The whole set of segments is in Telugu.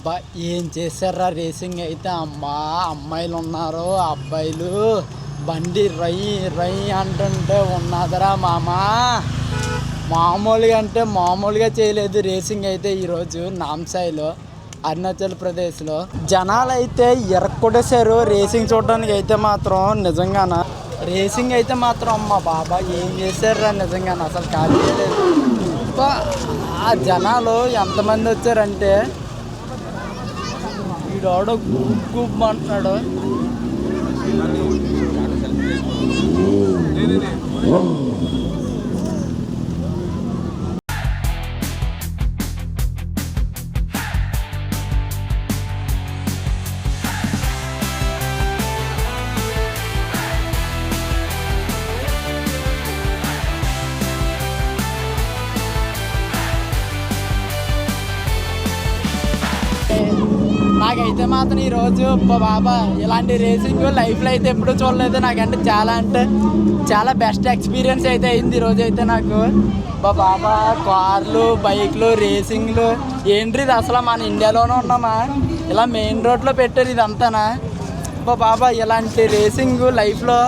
అబ్బా ఏం చేశారా రేసింగ్ అయితే? అమ్మా అమ్మాయిలు ఉన్నారు అబ్బాయిలు. బండి రై రై అంటుంటే ఉన్నదరా మామా? మామూలుగా అంటే మామూలుగా చేయలేదు రేసింగ్ అయితే ఈరోజు నాంసాయిలో అరుణాచల్ ప్రదేశ్లో. జనాలు అయితే ఎరక్కొడేశారు రేసింగ్ చూడడానికి అయితే మాత్రం నిజంగాన? రేసింగ్ అయితే మాత్రం అమ్మ బాబా ఏం చేశారురా నిజంగాన? అసలు ఖాళీ లేదు. ఆ జనాలు ఎంతమంది వచ్చారంటే వీడాడో గుబ్ అంటున్నాడు నాకైతే మాత్రం ఈరోజు బాబా ఇలాంటి రేసింగ్ లైఫ్లో అయితే ఎప్పుడూ చూడలేదు. నాకంటే చాలా అంటే చాలా బెస్ట్ ఎక్స్పీరియన్స్ అయితే అయింది ఈరోజు అయితే నాకు. అబ్బా బాబా కార్లు బైక్లు రేసింగ్లు ఏంటి ఇది అసలు మన ఇండియాలోనే ఉన్నామా? ఇలా మెయిన్ రోడ్లో పెట్టారు ఇదంతానా? అబ్బా బాబా ఇలాంటి రేసింగ్ లైఫ్లో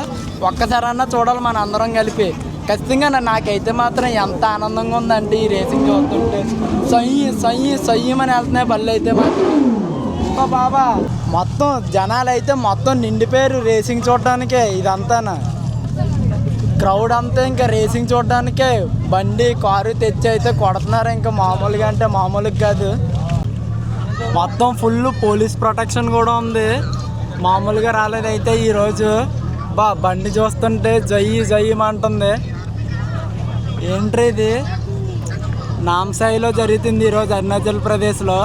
ఒక్కసారన్నా చూడాలి మన అందరం కలిపి. ఖచ్చితంగా నాకైతే మాత్రం ఎంత ఆనందంగా ఉందండి ఈ రేసింగ్ చూస్తుంటే. సొయ్యి సొయ్యి సొయ్యమని వెళ్తున్నాయి బళ్ళు అయితే మాత్రం. బాబా. మొత్తం జనాలు అయితే మొత్తం నిండిపోయారు రేసింగ్ చూడడానికే ఇదంతానా? క్రౌడ్ అంతా ఇంకా రేసింగ్ చూడడానికే బండి కారు తెచ్చి అయితే కొడుతున్నారు ఇంకా మామూలుగా అంటే మామూలుగా కాదు. మొత్తం ఫుల్ పోలీస్ ప్రొటెక్షన్ కూడా ఉంది. మామూలుగా రాలేదైతే ఈరోజు. బా బండి చూస్తుంటే జయ్యి జయ్యమంటుంది ఏంట్రీ ఇది? నాంసాయిలో జరుగుతుంది ఈరోజు అరుణాచల్ ప్రదేశ్లో.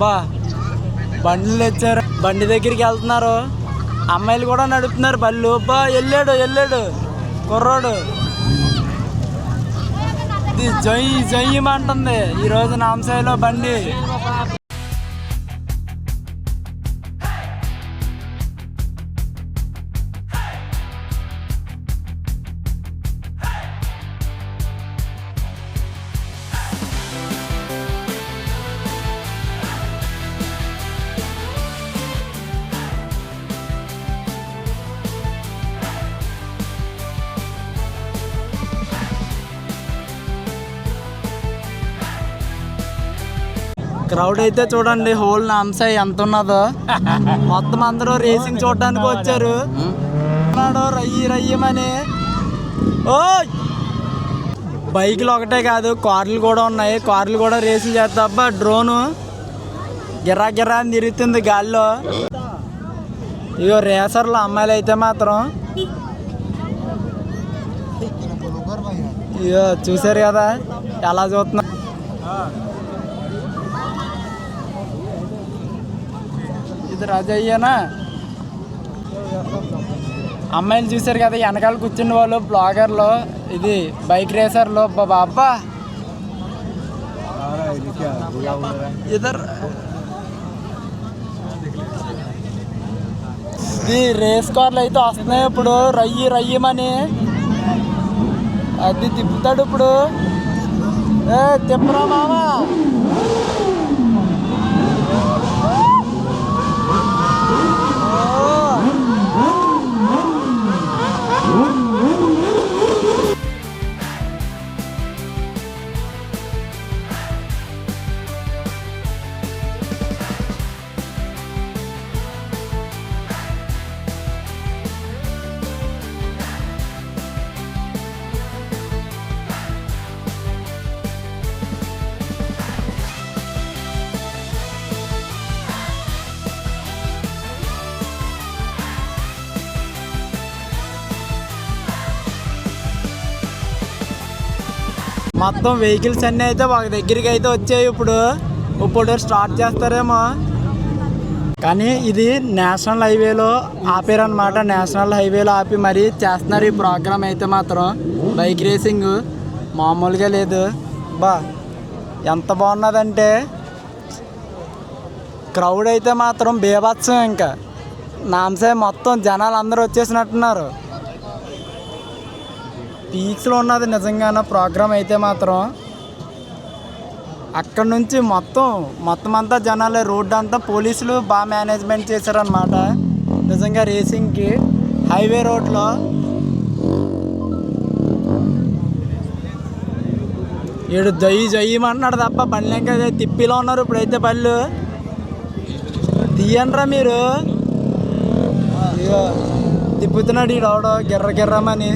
బా బండ్లు తెచ్చారు. బండి దగ్గరికి వెళ్తున్నారు. అమ్మాయిలు కూడా నడుపుతున్నారు. బళ్ళు. బా వెళ్ళాడు వెళ్ళాడు. కుర్రోడు. జై జై జయ్యమంటుంది ఈరోజు నాంసాయిలో బండి. క్రౌడ్ అయితే చూడండి హోల్ నాంసాయి ఎంత ఉన్నదో. మొత్తం అందరూ రేసింగ్ చూడడానికి వచ్చారు. రయ్యి రయ్యమని ఓ బైకులు ఒకటే కాదు కార్లు కూడా ఉన్నాయి. కార్లు కూడా రేసింగ్ చేస్తా. అబ్బా డ్రోను గిరా గిర్రా అని తిరుగుతుంది గాల్లో. ఇగో రేసర్లు అమ్మాయిలు అయితే మాత్రం. ఇగో చూసారు కదా? ఎలా చూస్తున్నా ఇది రాజయ్యనా? అమ్మాయిలు చూసారు కదా వెనకాల కూర్చుని వాళ్ళు బ్లాగర్లు ఇది బైక్ రేసర్లు బాబా అబ్బా ఇద్దరు ఇది రేస్ కార్లు అయితే వస్తున్నాయి ఇప్పుడు. రయ్యి రయ్యమని. అది తిప్పుతాడు ఇప్పుడు. ఏ తిప్పరా మామా మొత్తం వెహికల్స్ అన్నీ అయితే ఒక దగ్గరికి అయితే వచ్చాయి ఇప్పుడు. ఇప్పుడు స్టార్ట్ చేస్తారేమో. కానీ ఇది నేషనల్ హైవేలో ఆపారనమాట నేషనల్ హైవేలో ఆపి మరీ చేస్తున్నారు ఈ ప్రోగ్రామ్ అయితే మాత్రం. బైక్ రేసింగ్ మామూలుగా లేదు. బా ఎంత బాగున్నదంటే క్రౌడ్ అయితే మాత్రం బేభత్సం ఇంకా. నాంసే మొత్తం జనాలు అందరూ వచ్చేసినట్టున్నారు. పీక్స్లో ఉన్నది నిజంగానే ప్రోగ్రామ్ అయితే మాత్రం. అక్కడ నుంచి మొత్తం మొత్తం అంతా జనాలే రోడ్డు అంతా పోలీసులు బాగా మేనేజ్మెంట్ చేశారనమాట నిజంగా రేసింగ్కి హైవే రోడ్లో. ఈడు జయ్యి జయ్యమంటున్నాడు తప్ప బండ్లు ఇంకా తిప్పిలో ఉన్నారు ఇప్పుడైతే బళ్ళు తీయండ్రా మీరు. తిప్పుతున్నాడు ఈడవడో గిర్ర గిర్రమని.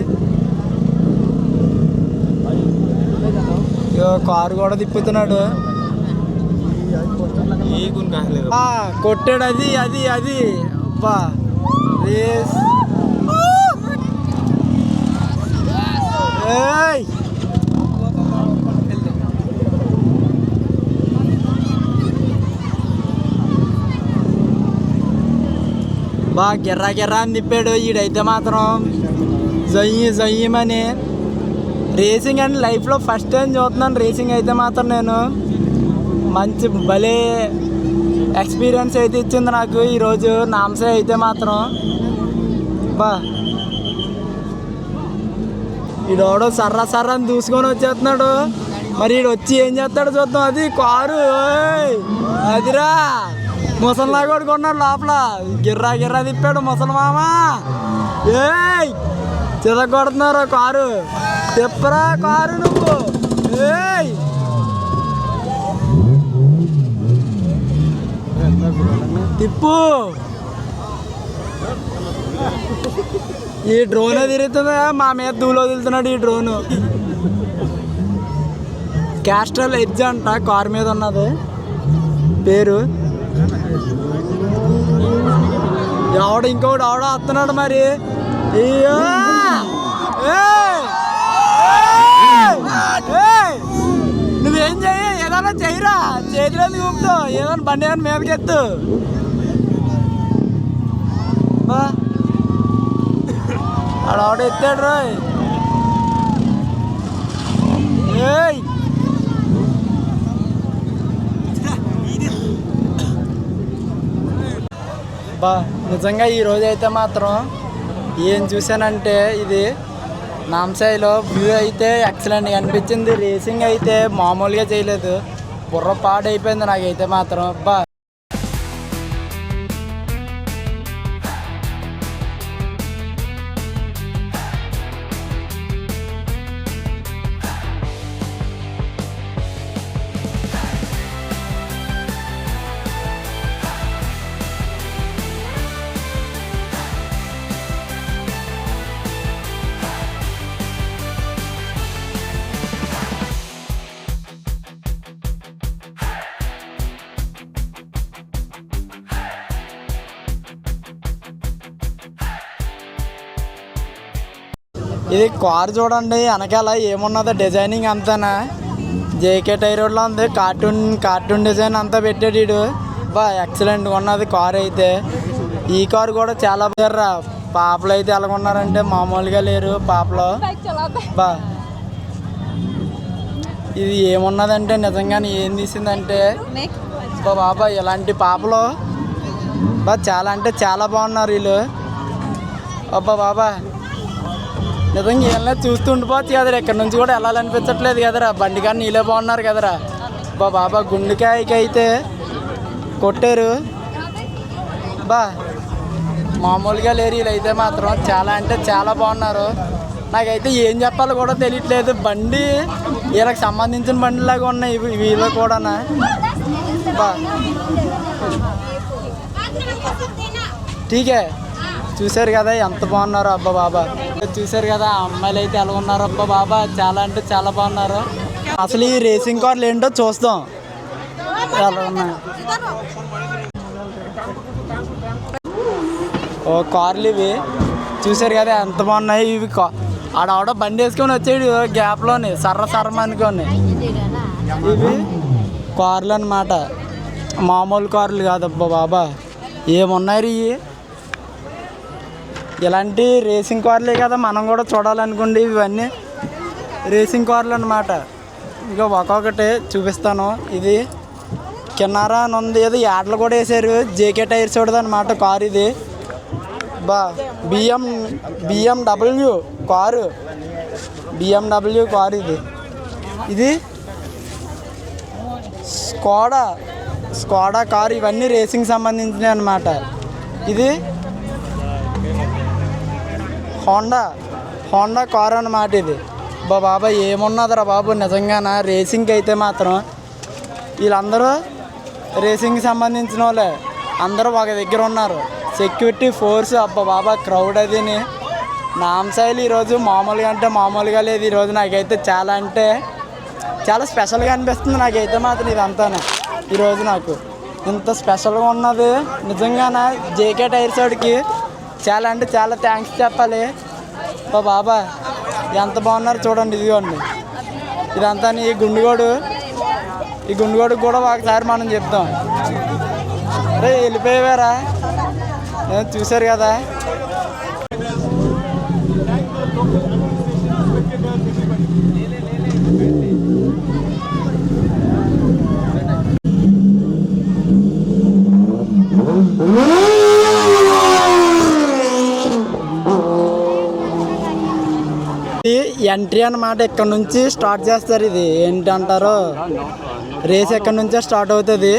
అయ్యో కారు కూడా తిప్పుతున్నాడు. కొట్టాడు అది అది అది. అబ్బా రేస్. ఏయ్! బా గిర్రా గిర్రా అని తిప్పాడు. ఈడైతే మాత్రం జయ్యి జయ్యమని రేసింగ్ అండ్ లైఫ్లో ఫస్ట్ టైం చూస్తున్నాను. రేసింగ్ అయితే మాత్రం నేను మంచి భలే ఎక్స్పీరియన్స్ అయితే ఇచ్చింది నాకు ఈరోజు నామ్సే అయితే మాత్రం. బా. ఈడోడు సర్రా సర్రా అని దూసుకొని వచ్చేస్తున్నాడు. మరి ఈడు వచ్చి ఏం చేస్తాడు చూద్దాం. అది కారు. అదిరా. ముసలిలా కొడుకున్నాడు లోపల. గిర్రా గిర్రా తిప్పాడు ముసలి మామ. ఏయ్ చిదగొడుతున్నారు కారు? తెప్పరా కారు నువ్వు. ఏయ్. తిప్పు. ఈ డ్రోన్ తిరుగుతుందా? మా మీద దూలో వదులుతున్నాడు ఈ డ్రోన్. క్యాస్ట్రల్ ఎడ్జ్ అంట కార్ మీద ఉన్నది. పేరు? ఎవడు ఇంకొకటి ఎవడో వస్తున్నాడు మరి? అయ్యో! ఏ నువ్వేం చెయ్యి? ఏదైనా చెయ్యరా. చేతిలో ఊపుతావు? ఏదైనా బండి ఏమైనా మీదకి ఎత్తు ఆడ ఎత్తాడు రోయ్. ఏయ్! బా నిజంగా ఈ అయితే మాత్రం ఏం చూసానంటే ఇది నాంసాయిలో వ్యూ అయితే ఎక్సలెంట్ అనిపించింది. రేసింగ్ అయితే మామూలుగా చేయలేదు. బుర్ర పాడైపోయింది నాకైతే మాత్రం. బా. ఇది కార్ చూడండి వెనకాల ఏమున్నదో డిజైనింగ్ అంతానా? జేకే టైర్ రోడ్లో ఉంది కార్టూన్ కార్టూన్ డిజైన్ అంతా పెట్టాడు వీడు. బా ఎక్సలెంట్గా ఉన్నది కార్ అయితే. ఈ కార్ కూడా చాలా బాగా పాపలు అయితే ఎలాగొన్నారంటే మామూలుగా లేరు పాపలు. బా. ఇది ఏమున్నదంటే నిజంగానే ఏం తీసిందంటే బా బాబా ఇలాంటి పాపలు. బా చాలా అంటే చాలా బాగున్నారు వీళ్ళు. అబ్బా బాబా. నిజంగా ఏమన్నా చూస్తుండిపోవచ్చు కదరా ఇక్కడ నుంచి కూడా వెళ్ళాలనిపించట్లేదు కదరా. బండి కానీ నీళ్ళే బాగున్నారు కదరా. బా బాబా గుండెకాయకి అయితే కొట్టారు. బా మామూలుగా లేరు వీళ్ళైతే అయితే మాత్రం. చాలా అంటే చాలా బాగున్నారు. నాకైతే ఏం చెప్పాలో కూడా తెలియట్లేదు. బండి వీళ్ళకి సంబంధించిన బండిలాగా ఉన్నాయి ఇవి వీళ్ళు కూడా బా. ఠీకే చూశారు కదా ఎంత బాగున్నారో అబ్బా బాబా. చూశారు కదా అమ్మాయిలు అయితే ఎలా ఉన్నారు అబ్బా బాబా. చాలా అంటే చాలా బాగున్నారు. అసలు ఈ రేసింగ్ కార్లు ఏంటో చూస్తాం. ఎలా ఉన్నాయి. ఓ కార్లు ఇవి. చూశారు కదా ఎంత బాగున్నాయి ఇవి కా- బండి వేసుకొని వచ్చాడు గ్యాప్లోని సర్ర సర్రం అనుకోని ఇవి కార్లు అన్నమాట. మామూలు కార్లు కాదబ్బా బాబా. ఏమున్నారు ఇవి ఇలాంటి రేసింగ్ కార్లే కదా మనం కూడా చూడాలనుకోండి ఇవన్నీ రేసింగ్ కార్లు అన్నమాట. ఇంకా ఒక్కొక్కటి చూపిస్తాను. ఇది కిన్నారా అని ఉంది. ఏదో యాడ్లు కూడా వేసారు జేకే టైర్స్ అనమాట కార్ ఇది. బా బిఎం బిఎండబ్ల్యూ కారు. బిఎండబ్ల్యూ కారు ఇది. ఇది స్కోడా స్కోడా కారు. ఇవన్నీ రేసింగ్ సంబంధించినవి అనమాట ఇది హోండా హోండా కార్ అన్నమాట ఇది. బా బాబా ఏమున్నదిరా బాబు? నిజంగానా? రేసింగ్కి అయితే మాత్రం వీళ్ళందరూ రేసింగ్కి సంబంధించిన వాళ్ళే. అందరూ ఒక దగ్గర ఉన్నారు. సెక్యూరిటీ ఫోర్స్ అబ్బా బాబా క్రౌడ్ అదిని నామసాయిలు ఈరోజు మామూలుగా అంటే మామూలుగా లేదు ఈరోజు నాకైతే చాలా అంటే చాలా స్పెషల్గా అనిపిస్తుంది నాకైతే మాత్రం ఇదంతా ఈరోజు నాకు. ఇంత స్పెషల్గా ఉన్నది నిజంగానా? జేకే టైర్స్ వాడికి చాలా అంటే చాలా థ్యాంక్స్ చెప్పాలి. ఓ బాబా ఎంత బాగున్నారు చూడండి ఇదిగోండి. ఇదంతా ఈ గుండుగోడు. ఈ గుండుగోడు కూడా ఒకసారి మనం చెప్తాం. అరే వెళ్ళిపోయేవారా? చూశారు కదా? ఎంట్రీ అన్నమాట ఇక్కడ నుంచి స్టార్ట్ చేస్తారు ఇది. ఏంటంటారు? రేస్ ఎక్కడి నుంచే స్టార్ట్ అవుతుంది.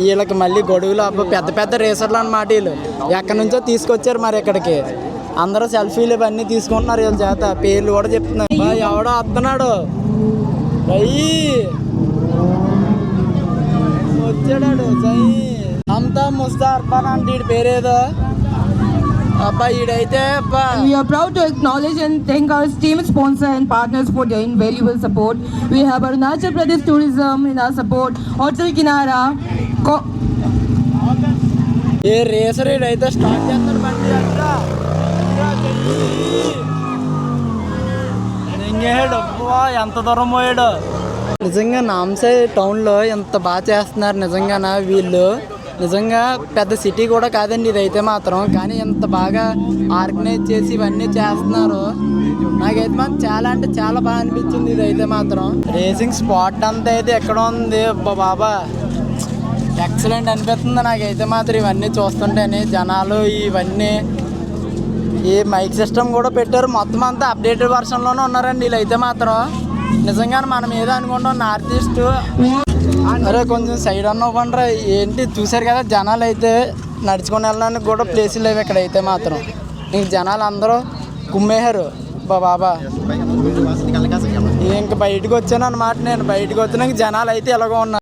వీళ్ళకి మళ్ళీ గొడుగులు అబ్బా పెద్ద పెద్ద రేసర్లు అన్నమాట వీళ్ళు. ఎక్కడి నుంచో తీసుకొచ్చారు మరి ఇక్కడికి. అందరూ సెల్ఫీలు ఇవన్నీ తీసుకుంటున్నారు వీళ్ళ చేత. పేర్లు కూడా చెప్తున్నారు బా, ఎవడో వస్తున్నాడు అయ్యి వచ్చాడాడు సై. అంతా ముస్తా అర్బాన్ అంటే వీడి పేరేదో. అబ్బా ఈడైతే అబ్బా We are proud to acknowledge and thank our team sponsor and partners for their invaluable support. We have Arunachal Pradesh Tourism in our support, Hotel Kinara, Co- ఏ రేసర్ అయితే స్టార్ట్ చేస్తాడు బండి అబ్బా ఎంత దూరం పోయాడు నిజంగా నాంసే టౌన్లో ఎంత బాగా చేస్తున్నారు నిజంగాన వీళ్ళు నిజంగా పెద్ద సిటీ కూడా కాదండి ఇదైతే మాత్రం. కానీ ఇంత బాగా ఆర్గనైజ్ చేసి ఇవన్నీ చేస్తున్నారు నాకైతే మాత్రం చాలా అంటే చాలా బాగా అనిపించింది ఇదైతే మాత్రం. రేసింగ్ స్పాట్ అంతా అయితే ఎక్కడ ఉంది? బాబా. ఎక్సలెంట్ అనిపిస్తుంది నాకైతే మాత్రం ఇవన్నీ చూస్తుంటేనే. జనాలు ఇవన్నీ ఈ మైక్ సిస్టమ్ కూడా పెట్టారు. మొత్తం అంతా అప్డేటెడ్ వర్షన్లోనే ఉన్నారండి వీళ్ళైతే మాత్రం. నిజంగా మనం ఏదో అనుకుంటాం నార్త్ ఈస్ట్. అరే కొంచెం సైడ్ అన్న పండ్రా ఏంటి చూశారు కదా జనాలు అయితే నడుచుకొని వెళ్ళడానికి కూడా ప్లేసులు లేవు ఇక్కడ అయితే మాత్రం. ఇంక జనాలు అందరూ కుమ్మేశారు. బా బాబా. ఇంక బయటకు వచ్చాను అనమాట నేను. బయటకు వచ్చినాక జనాలు అయితే ఎలాగో ఉన్నారు.